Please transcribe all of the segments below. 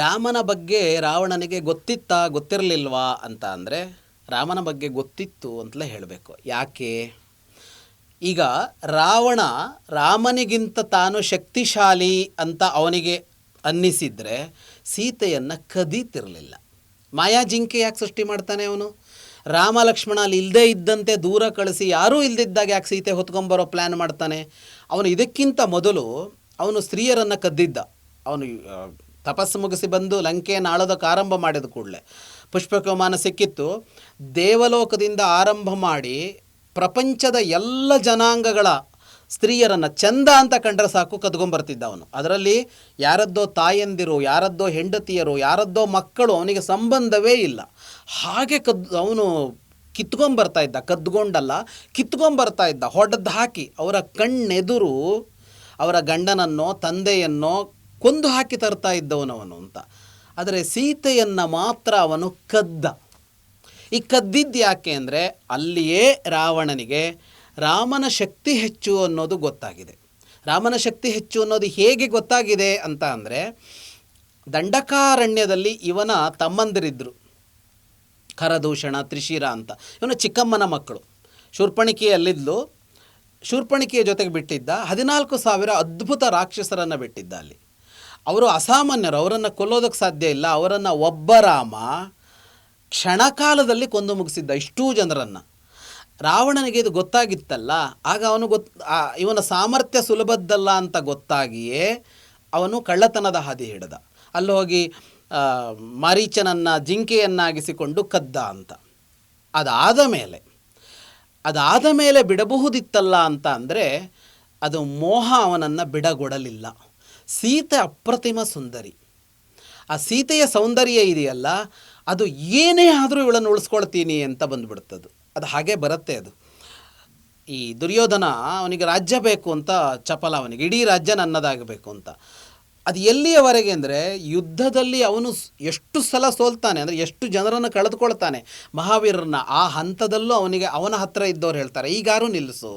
ರಾಮನ ಬಗ್ಗೆ ರಾವಣನಿಗೆ ಗೊತ್ತಿತ್ತಾ ಗೊತ್ತಿರಲಿಲ್ವಾ ಅಂತ ಅಂದರೆ, ರಾಮನ ಬಗ್ಗೆ ಗೊತ್ತಿತ್ತು ಅಂತಲೇ ಹೇಳಬೇಕು. ಯಾಕೆ? ಈಗ ರಾವಣ ರಾಮನಿಗಿಂತ ತಾನು ಶಕ್ತಿಶಾಲಿ ಅಂತ ಅವನಿಗೆ ಅನ್ನಿಸಿದರೆ ಸೀತೆಯನ್ನು ಕದೀತಿರಲಿಲ್ಲ. ಮಾಯಾ ಜಿಂಕೆ ಯಾಕೆ ಸೃಷ್ಟಿ ಮಾಡ್ತಾನೆ ಅವನು? ರಾಮ ಲಕ್ಷ್ಮಣ ಅಲ್ಲಿ ಇಲ್ಲದೇ ಇದ್ದಂತೆ ದೂರ ಕಳಿಸಿ ಯಾರೂ ಇಲ್ಲದಿದ್ದಾಗ ಯಾಕೆ ಸೀತೆ ಹೊತ್ಕೊಂಬರೋ ಪ್ಲ್ಯಾನ್ ಮಾಡ್ತಾನೆ? ಅವನು ಇದಕ್ಕಿಂತ ಮೊದಲು ಅವನು ಸ್ತ್ರೀಯರನ್ನು ಕದ್ದಿದ್ದ. ಅವನು ತಪಸ್ಸು ಮುಗಿಸಿ ಬಂದು ಲಂಕೆಯನ್ನು ಆಳೋದಕ್ಕೆ ಆರಂಭ ಮಾಡಿದ ಕೂಡಲೇ ಪುಷ್ಪಕಮಾನ ಸಿಕ್ಕಿತ್ತು. ದೇವಲೋಕದಿಂದ ಆರಂಭ ಮಾಡಿ ಪ್ರಪಂಚದ ಎಲ್ಲ ಜನಾಂಗಗಳ ಸ್ತ್ರೀಯರನ್ನು ಚಂದ ಅಂತ ಕಂಡ್ರೆ ಸಾಕು ಕದ್ಕೊಂಬರ್ತಿದ್ದ ಅವನು ಅದರಲ್ಲಿ ಯಾರದ್ದೋ ತಾಯಂದಿರು, ಯಾರದ್ದೋ ಹೆಂಡತಿಯರು, ಯಾರದ್ದೋ ಮಕ್ಕಳು ಅವನಿಗೆ ಸಂಬಂಧವೇ ಇಲ್ಲ. ಹಾಗೆ ಕದ್ ಅವನು ಕಿತ್ಕೊಂಬರ್ತಾ ಇದ್ದ, ಕದ್ಕೊಂಡಲ್ಲ ಕಿತ್ಕೊಂಬರ್ತಾ ಇದ್ದ ಹೊಡೆದು ಹಾಕಿ ಅವರ ಕಣ್ಣೆದುರು ಅವರ ಗಂಡನನ್ನೋ, ತಂದೆಯನ್ನೋ ಕೊಂದು ಹಾಕಿ ತರ್ತಾ ಇದ್ದವನವನು ಅಂತ. ಆದರೆ ಸೀತೆಯನ್ನು ಮಾತ್ರ ಅವನು ಕದ್ದ. ಈ ಕದ್ದಿದ್ದು ಯಾಕೆ ಅಂದರೆ ಅಲ್ಲಿಯೇ ರಾವಣನಿಗೆ ರಾಮನ ಶಕ್ತಿ ಹೆಚ್ಚು ಅನ್ನೋದು ಗೊತ್ತಾಗಿದೆ. ರಾಮನ ಶಕ್ತಿ ಹೆಚ್ಚು ಅನ್ನೋದು ಹೇಗೆ ಗೊತ್ತಾಗಿದೆ ಅಂತ ಅಂದರೆ ದಂಡಕಾರಣ್ಯದಲ್ಲಿ ಇವನ ತಮ್ಮಂದಿರಿದ್ದರು ಖರದೂಷಣ ತ್ರಿಶಿರ ಅಂತ. ಇವನು ಚಿಕ್ಕಮ್ಮನ ಮಕ್ಕಳು. ಶೂರ್ಪಣಿಕೆಯಲ್ಲಿದ್ದು ಶೂರ್ಪಣಿಕೆಯ ಜೊತೆಗೆ ಬಿಟ್ಟಿದ್ದ. ಹದಿನಾಲ್ಕು ಸಾವಿರ ಅದ್ಭುತ ರಾಕ್ಷಸರನ್ನು ಬಿಟ್ಟಿದ್ದ ಅಲ್ಲಿ. ಅವರು ಅಸಾಮಾನ್ಯರು, ಅವರನ್ನು ಕೊಲ್ಲೋದಕ್ಕೆ ಸಾಧ್ಯ ಇಲ್ಲ. ಅವರನ್ನು ಒಬ್ಬ ರಾಮ ಕ್ಷಣಕಾಲದಲ್ಲಿ ಕೊಂದು ಮುಗಿಸಿದ್ದ ಇಷ್ಟೂ ಜನರನ್ನು. ರಾವಣನಿಗೆ ಇದು ಗೊತ್ತಾಗಿತ್ತಲ್ಲ, ಆಗ ಅವನು ಗೊತ್ ಇವನ ಸಾಮರ್ಥ್ಯ ಸುಲಭದ್ದಲ್ಲ ಅಂತ ಗೊತ್ತಾಗಿಯೇ ಅವನು ಕಳ್ಳತನದ ಹಾದಿ ಹಿಡಿದ. ಅಲ್ಲಿ ಹೋಗಿ ಮರೀಚನನ್ನು ಜಿಂಕೆಯನ್ನಾಗಿಸಿಕೊಂಡು ಕದ್ದ ಅಂತ. ಅದಾದ ಮೇಲೆ ಅದಾದ ಮೇಲೆ ಬಿಡಬಹುದಿತ್ತಲ್ಲ ಅಂತ ಅಂದರೆ ಅದು ಮೋಹ ಅವನನ್ನು ಬಿಡಗೊಡಲಿಲ್ಲ. ಸೀತೆ ಅಪ್ರತಿಮ ಸುಂದರಿ. ಆ ಸೀತೆಯ ಸೌಂದರ್ಯ ಇದೆಯಲ್ಲ, ಅದು ಏನೇ ಆದರೂ ಇವಳನ್ನು ಉಳಿಸ್ಕೊಳ್ತೀನಿ ಅಂತ ಬಂದುಬಿಡ್ತದು ಅದು ಹಾಗೆ ಬರುತ್ತೆ ಅದು. ಈ ದುರ್ಯೋಧನ ಅವನಿಗೆ ರಾಜ್ಯ ಬೇಕು ಅಂತ ಚಪಲ ಅವನಿಗೆ, ಇಡೀ ರಾಜ್ಯ ನನ್ನದಾಗಬೇಕು ಅಂತ. ಅದು ಎಲ್ಲಿಯವರೆಗೆ ಅಂದರೆ ಯುದ್ಧದಲ್ಲಿ ಅವನು ಎಷ್ಟು ಸಲ ಸೋಲ್ತಾನೆ ಅಂದರೆ ಎಷ್ಟು ಜನರನ್ನು ಕಳೆದುಕೊಳ್ತಾನೆ. ಮಹಾವೀರರನ್ನ ಆ ಹಂತದಲ್ಲೂ ಅವನಿಗೆ ಅವನ ಹತ್ತಿರ ಇದ್ದವ್ರು ಹೇಳ್ತಾರೆ, ಈಗಾರು ನಿಲ್ಲಿಸು.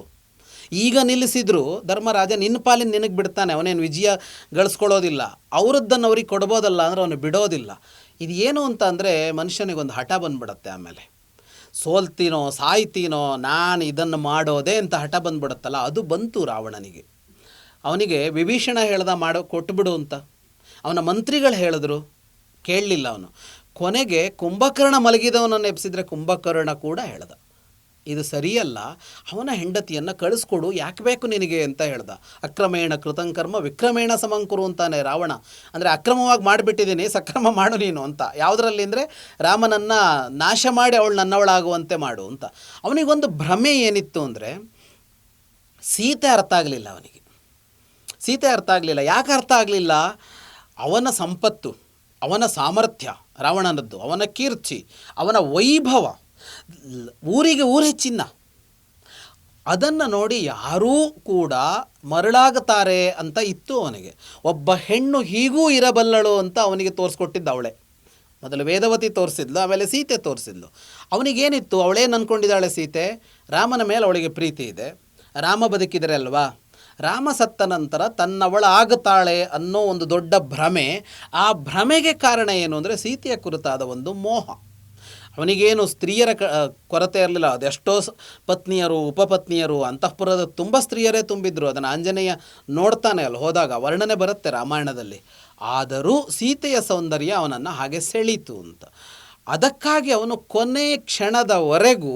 ಈಗ ನಿಲ್ಲಿಸಿದ್ರು, ಧರ್ಮರಾಜ ನಿನ್ನ ಪಾಲಿನ ನಿನಗೆ ಬಿಡ್ತಾನೆ, ಅವನೇನು ವಿಜಯ ಗಳಿಸ್ಕೊಳ್ಳೋದಿಲ್ಲ. ಅವರದ್ದನ್ನು ಅವ್ರಿಗೆ ಕೊಡ್ಬೋದಲ್ಲ ಅಂದರೆ ಅವನು ಬಿಡೋದಿಲ್ಲ. ಇದು ಏನು ಅಂತ ಅಂದರೆ ಮನುಷ್ಯನಿಗೊಂದು ಹಠ ಬಂದ್ಬಿಡತ್ತೆ ಆಮೇಲೆ. ಸೋಲ್ತೀನೋ, ಸಾಯ್ತೀನೋ, ನಾನು ಇದನ್ನು ಮಾಡೋದೇ ಅಂತ ಹಠ ಬಂದ್ಬಿಡುತ್ತಲ್ಲ, ಅದು ಬಂತು ರಾವಣನಿಗೆ. ಅವನಿಗೆ ವಿಭೀಷಣ ಹೇಳ್ದ ಮಾಡೋ, ಕೊಟ್ಬಿಡು ಅಂತ. ಅವನ ಮಂತ್ರಿಗಳು ಹೇಳಿದ್ರು, ಕೇಳಲಿಲ್ಲ ಅವನು. ಕೊನೆಗೆ ಕುಂಭಕರ್ಣ ಮಲಗಿದವನನ್ನು ಎಬ್ಸಿದ್ರೆ ಕುಂಭಕರ್ಣ ಕೂಡ ಹೇಳ್ದ. ಇದು ಸರಿಯಲ್ಲ, ಅವನ ಹೆಂಡತಿಯನ್ನು ಕಳಿಸ್ಕೊಡು, ಯಾಕೆ ಬೇಕು ನಿನಗೆ ಅಂತ ಹೇಳ್ದ. ಅಕ್ರಮೇಣ ಕೃತಂಕರ್ಮ ವಿಕ್ರಮೇಣ ಸಮಂಕುರು ಅಂತಾನೆ ರಾವಣ. ಅಂದರೆ ಅಕ್ರಮವಾಗಿ ಮಾಡಿಬಿಟ್ಟಿದ್ದೀನಿ, ಸಕ್ರಮ ಮಾಡು ನೀನು ಅಂತ. ಯಾವುದರಲ್ಲಿ ಅಂದರೆ, ರಾಮನನ್ನು ನಾಶ ಮಾಡಿ ಅವಳು ನನ್ನವಳಾಗುವಂತೆ ಮಾಡು ಅಂತ. ಅವನಿಗೊಂದು ಭ್ರಮೆ ಏನಿತ್ತು ಅಂದರೆ, ಸೀತೆ ಅರ್ಥ ಆಗಲಿಲ್ಲ ಅವನಿಗೆ. ಸೀತೆ ಅರ್ಥ ಆಗಲಿಲ್ಲ. ಯಾಕೆ ಅರ್ಥ ಆಗಲಿಲ್ಲ? ಅವನ ಸಂಪತ್ತು, ಅವನ ಸಾಮರ್ಥ್ಯ, ರಾವಣನದ್ದು, ಅವನ ಕೀರ್ತಿ, ಅವನ ವೈಭವ ಊರಿಗೆ ಊರು ಚಿನ್ನ ಅದನ್ನು ನೋಡಿ ಯಾರೂ ಕೂಡ ಮರಳಾಗುತ್ತಾರೆ ಅಂತ ಇತ್ತು ಅವನಿಗೆ. ಒಬ್ಬ ಹೆಣ್ಣು ಹೀಗೂ ಇರಬಲ್ಲಳು ಅಂತ ಅವನಿಗೆ ತೋರಿಸ್ಕೊಟ್ಟಿದ್ದ ಅವಳೆ. ಮೊದಲು ವೇದವತಿ ತೋರಿಸಿದ್ಲು, ಆಮೇಲೆ ಸೀತೆ ತೋರಿಸಿದ್ಲು. ಅವನಿಗೇನಿತ್ತು ಅವಳೇನು ಅಂದ್ಕೊಂಡಿದ್ದಾಳೆ ಸೀತೆ, ರಾಮನ ಮೇಲೆ ಅವಳಿಗೆ ಪ್ರೀತಿ ಇದೆ. ರಾಮ ಬದುಕಿದರೆ ಅಲ್ವಾ? ರಾಮ ಸತ್ತ ನಂತರ ತನ್ನವಳ ಆಗುತ್ತಾಳೆ ಅನ್ನೋ ಒಂದು ದೊಡ್ಡ ಭ್ರಮೆ, ಆ ಭ್ರಮೆಗೆ ಕಾರಣ ಏನು ಅಂದರೆ ಸೀತೆಯ ಕುರಿತಾದ ಒಂದು ಮೋಹ. ಅವನಿಗೇನು ಸ್ತ್ರೀಯರ ಕೊರತೆ ಇರಲಿಲ್ಲ. ಅದೆಷ್ಟೋ ಪತ್ನಿಯರು, ಉಪಪತ್ನಿಯರು, ಅಂತಃಪುರದ ತುಂಬ ಸ್ತ್ರೀಯರೇ ತುಂಬಿದ್ರು. ಅದನ್ನು ಆಂಜನೇಯ ನೋಡ್ತಾನೆ ಅಲ್ಲಿ ಹೋದಾಗ, ವರ್ಣನೆ ಬರುತ್ತೆ ರಾಮಾಯಣದಲ್ಲಿ. ಆದರೂ ಸೀತೆಯ ಸೌಂದರ್ಯ ಅವನನ್ನು ಹಾಗೆ ಸೆಳೀತು ಅಂತ. ಅದಕ್ಕಾಗಿ ಅವನು ಕೊನೆ ಕ್ಷಣದವರೆಗೂ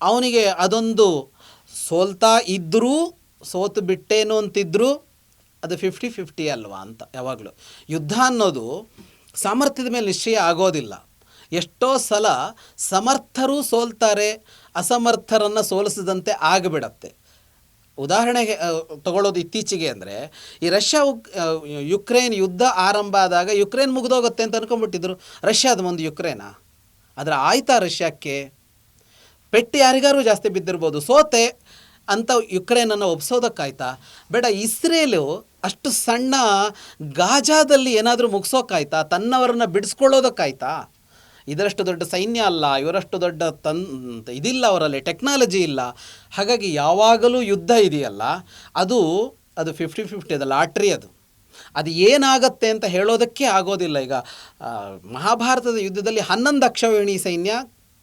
ಅವನಿಗೆ ಅದೊಂದು ಸೋಲ್ತಾ ಇದ್ದರೂ ಸೋತು ಬಿಟ್ಟೇನು ಅಂತಿದ್ದರೂ ಅದು ಫಿಫ್ಟಿ ಫಿಫ್ಟಿ ಅಲ್ವಾ ಅಂತ ಯಾವಾಗಲೂ. ಯುದ್ಧ ಅನ್ನೋದು ಸಾಮರ್ಥ್ಯದ ಮೇಲೆ ನಿಶ್ಚಯ ಆಗೋದಿಲ್ಲ. ಎಷ್ಟೋ ಸಲ ಸಮರ್ಥರು ಸೋಲ್ತಾರೆ, ಅಸಮರ್ಥರನ್ನು ಸೋಲಿಸಿದಂತೆ ಆಗಿಬಿಡತ್ತೆ. ಉದಾಹರಣೆಗೆ ತಗೊಳ್ಳೋದು ಇತ್ತೀಚೆಗೆ ಅಂದರೆ, ಈ ರಷ್ಯಾ ಉಕ್ ಯುಕ್ರೇನ್ ಯುದ್ಧ ಆರಂಭ ಆದಾಗ, ಯುಕ್ರೇನ್ ಮುಗಿದೋಗುತ್ತೆ ಅಂತ ಅನ್ಕೊಂಡ್ಬಿಟ್ಟಿದ್ರು. ರಷ್ಯಾದ ಮುಂದೆ ಯುಕ್ರೇನಾ? ಆದರೆ ಆಯ್ತಾ ರಷ್ಯಾಕ್ಕೆ? ಪೆಟ್ಟು ಯಾರಿಗಾರು ಜಾಸ್ತಿ ಬಿದ್ದಿರ್ಬೋದು. ಸೋತೆ ಅಂತ ಯುಕ್ರೇನನ್ನು ಒಪ್ಸೋದಕ್ಕಾಯ್ತಾ? ಬೇಡ, ಇಸ್ರೇಲು ಅಷ್ಟು ಸಣ್ಣ ಗಾಜಾದಲ್ಲಿ ಏನಾದರೂ ಮುಗಿಸೋಕ್ಕಾಯ್ತಾ? ತನ್ನವರನ್ನು ಬಿಡಿಸ್ಕೊಳ್ಳೋದಕ್ಕಾಯ್ತಾ? ಇದರಷ್ಟು ದೊಡ್ಡ ಸೈನ್ಯ ಅಲ್ಲ, ಇವರಷ್ಟು ದೊಡ್ಡ ತನ್, ಇದಿಲ್ಲ ಅವರಲ್ಲಿ ಟೆಕ್ನಾಲಜಿ ಇಲ್ಲ. ಹಾಗಾಗಿ ಯಾವಾಗಲೂ ಯುದ್ಧ ಇದೆಯಲ್ಲ, ಅದು ಅದು ಫಿಫ್ಟಿ ಫಿಫ್ಟಿ ಅದು ಲಾಟ್ರಿ ಅದು. ಅದು ಏನಾಗತ್ತೆ ಅಂತ ಹೇಳೋದಕ್ಕೆ ಆಗೋದಿಲ್ಲ. ಈಗ ಮಹಾಭಾರತದ ಯುದ್ಧದಲ್ಲಿ ಹನ್ನೊಂದು ಅಕ್ಷವೇಣಿ ಸೈನ್ಯ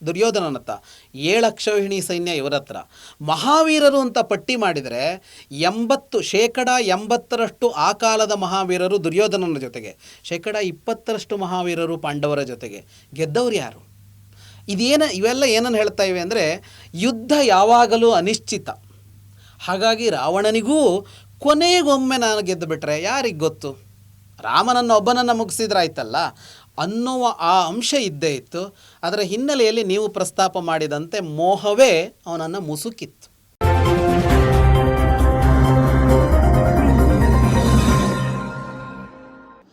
ದುರ್ಯೋಧನನ ಹತ್ರ ಏಳು ಅಕ್ಷೌಹಿಣಿ ಸೈನ್ಯ ಇವರ ಹತ್ರ. ಮಹಾವೀರರು ಅಂತ ಪಟ್ಟಿ ಮಾಡಿದರೆ ಎಂಬತ್ತು, ಶೇಕಡ ಎಂಬತ್ತರಷ್ಟು ಆ ಕಾಲದ ಮಹಾವೀರರು ದುರ್ಯೋಧನನ ಜೊತೆಗೆ, ಶೇಕಡ ಇಪ್ಪತ್ತರಷ್ಟು ಮಹಾವೀರರು ಪಾಂಡವರ ಜೊತೆಗೆ. ಗೆದ್ದವರು ಯಾರು? ಇದೇನ, ಇವೆಲ್ಲ ಏನನ್ನು ಹೇಳ್ತಾ ಇವೆ ಅಂದರೆ ಯುದ್ಧ ಯಾವಾಗಲೂ ಅನಿಶ್ಚಿತ. ಹಾಗಾಗಿ ರಾವಣನಿಗೂ ಕೊನೆಗೊಮ್ಮೆ ನಾನು ಗೆದ್ದು ಬಿಟ್ಟರೆ ಯಾರಿಗೆ ಗೊತ್ತು? ರಾಮನನ್ನು, ಒಬ್ಬನನ್ನು ಮುಗಿಸಿದ್ರಾಯ್ತಲ್ಲ ಅನ್ನುವ ಆ ಅಂಶ ಇದ್ದೇ ಇತ್ತು. ಅದರ ಹಿನ್ನೆಲೆಯಲ್ಲಿ ನೀವು ಪ್ರಸ್ತಾಪ ಮಾಡಿದಂತೆ ಮೋಹವೇ ಅವನನ್ನು ಮುಸುಕಿತ್ತು.